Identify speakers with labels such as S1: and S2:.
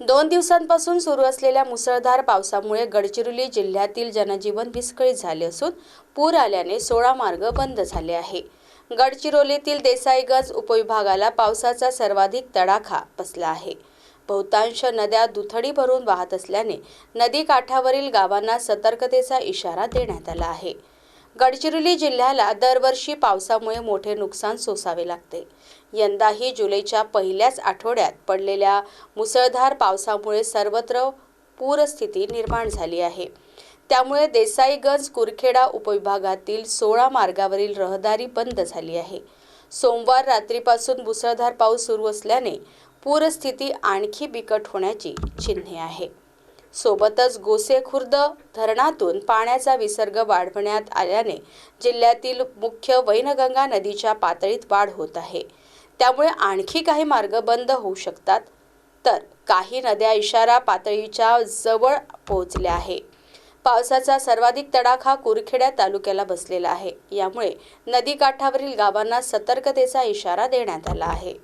S1: दोन दिवसांपासून सुरू असलेल्या मुसळधार पावसामुळे गडचिरोली जिल्ह्यातील जनजीवन विस्कळीत झाले असून पूर आल्याने सोळा मार्ग बंद झाले आहे. गडचिरोलीतील देसाईगंज उपविभागाला पावसाचा सर्वाधिक तडाखा बसला आहे. बहुतांश नद्या दुथडी भरून वाहत असल्याने नदी काठावरील गावांना सतर्कतेचा इशारा देण्यात आला आहे. गडचिरोली जिल्ह्याला दरवर्षी पावसामुळे मोठे नुकसान सोसावे लागते. यंदाही जुलैच्या पहिल्याच आठवड्यात पडलेल्या मुसळधार पावसामुळे सर्वत्र पूरस्थिती निर्माण झाली आहे. त्यामुळे देसाईगंज कुरखेडा उपविभागातील सोळा मार्गावरील रहदारी बंद झाली आहे. सोमवार रात्रीपासून मुसळधार पाऊस सुरू असल्याने पूरस्थिती आणखी बिकट होण्याची चिन्हे आहे सोबतच गोसेखुर्द धरणातून पाण्याचा विसर्ग वाढवण्यात आल्याने जिल्ह्यातील मुख्य वैनगंगा नदीच्या पातळीत वाढ होत आहे. त्यामुळे आणखी काही मार्ग बंद होऊ शकतात. तर काही नद्या इशारा पातळीच्या जवळ पोहोचल्या आहे. पावसाचा सर्वाधिक तडाखा कुरखेड्या तालुक्याला बसलेला आहे. यामुळे नदीकाठावरील गावांना सतर्कतेचा इशारा देण्यात आला आहे.